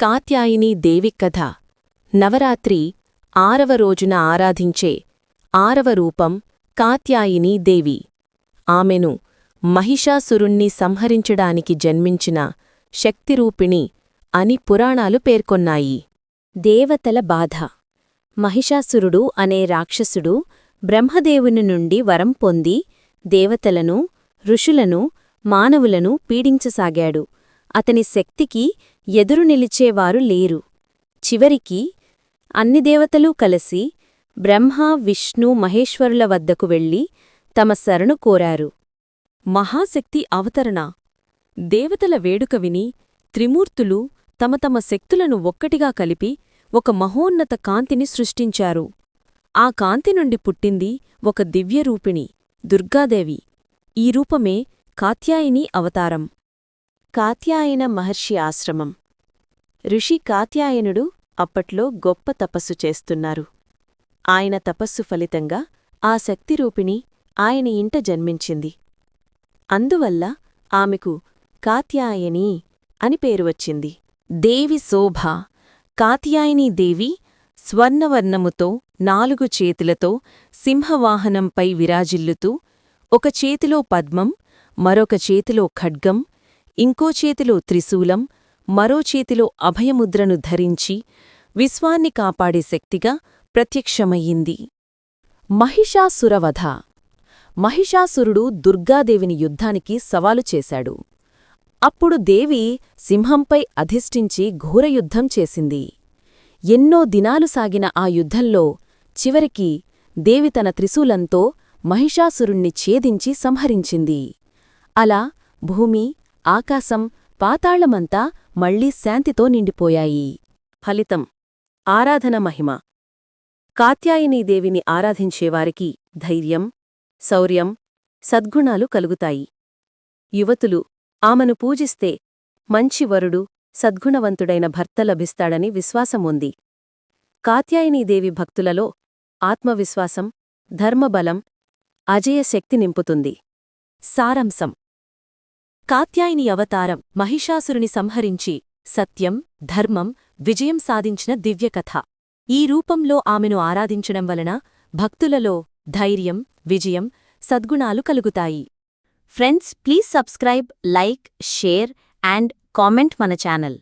కాత్యాయిని దేవి కథ. నవరాత్రి ఆరవ రోజున ఆరాధించే ఆరవ రూపం కాత్యాయిని దేవి. ఆమెను మహిషాసురుణ్ణి సంహరించడానికి జన్మించిన శక్తిరూపిణి అని పురాణాలు పేర్కొన్నాయి. దేవతల బాధ. మహిషాసురుడు అనే రాక్షసుడు బ్రహ్మదేవుని నుండి వరం పొంది దేవతలను ఋషులను మానవులను పీడించసాగాడు. అతని శక్తికి ఎదురు నిలిచేవారు లేరు. చివరికి అన్ని దేవతలూ కలిసి బ్రహ్మ విష్ణు మహేశ్వరుల వద్దకు వెళ్ళి తమ శరణు కోరారు. మహాశక్తి అవతరణ. దేవతల వేడుక విని త్రిమూర్తులు తమ తమ శక్తులను ఒక్కటిగా కలిపి ఒక మహోన్నత కాంతిని సృష్టించారు. ఆ కాంతి నుండి పుట్టింది ఒక దివ్యరూపిణి దుర్గాదేవి. ఈ రూపమే కాత్యాయిని అవతారం. కాత్యాయన మహర్షి ఆశ్రమం. ఋషి కాత్యాయనుడు అప్పట్లో గొప్ప తపస్సు చేస్తున్నారు. ఆయన తపస్సు ఫలితంగా ఆ శక్తిరూపిణి ఆయన ఇంట జన్మించింది. అందువల్ల ఆమెకు కాత్యాయని అని పేరు వచ్చింది. దేవి శోభ కాత్యాయనీ దేవి స్వర్ణవర్ణముతో నాలుగు చేతులతో సింహవాహనంపై విరాజిల్లుతూ ఒక చేతిలో పద్మం మరొక చేతిలో ఖడ్గం ఇంకో చేతిలో త్రిశూలం మరో చేతిలో అభయముద్రను ధరించి విశ్వాన్ని కాపాడే శక్తిగా ప్రత్యక్షమయ్యింది. మహిషాసురవధ. మహిషాసురుడు దుర్గాదేవిని యుద్ధానికి సవాలు చేశాడు. అప్పుడు దేవి సింహంపై అధిష్ఠించి ఘోరయుద్ధం చేసింది. ఎన్నో దినాలు సాగిన ఆ యుద్ధంలో చివరికి దేవి తన త్రిశూలంతో మహిషాసురుణ్ణి ఛేదించి సంహరించింది. అలా భూమి ఆకాశం పాతాళమంతా మళ్ళీ శాంతితో నిండిపోయాయి. ఫలితం ఆరాధన మహిమ. కాత్యాయనీదేవిని ఆరాధించేవారికి ధైర్యం శౌర్యం సద్గుణాలు కలుగుతాయి. యువతులు ఆమెను పూజిస్తే మంచి వరుడు సద్గుణవంతుడైన భర్త లభిస్తాడని విశ్వాసం ఉంది. కాత్యాయనీదేవి భక్తులలో ఆత్మవిశ్వాసం ధర్మబలం అజయ శక్తి నింపుతుంది. సారాంశం కాత్యాయిని అవతారం మహిషాసురుని సంహరించి సత్యం ధర్మం విజయం సాధించిన దివ్యకథ. ఈ రూపంలో ఆమెను ఆరాధించడం వలన భక్తులలో ధైర్యం విజయం సద్గుణాలు కలుగుతాయి. Friends please subscribe like share and comment మన ఛానల్.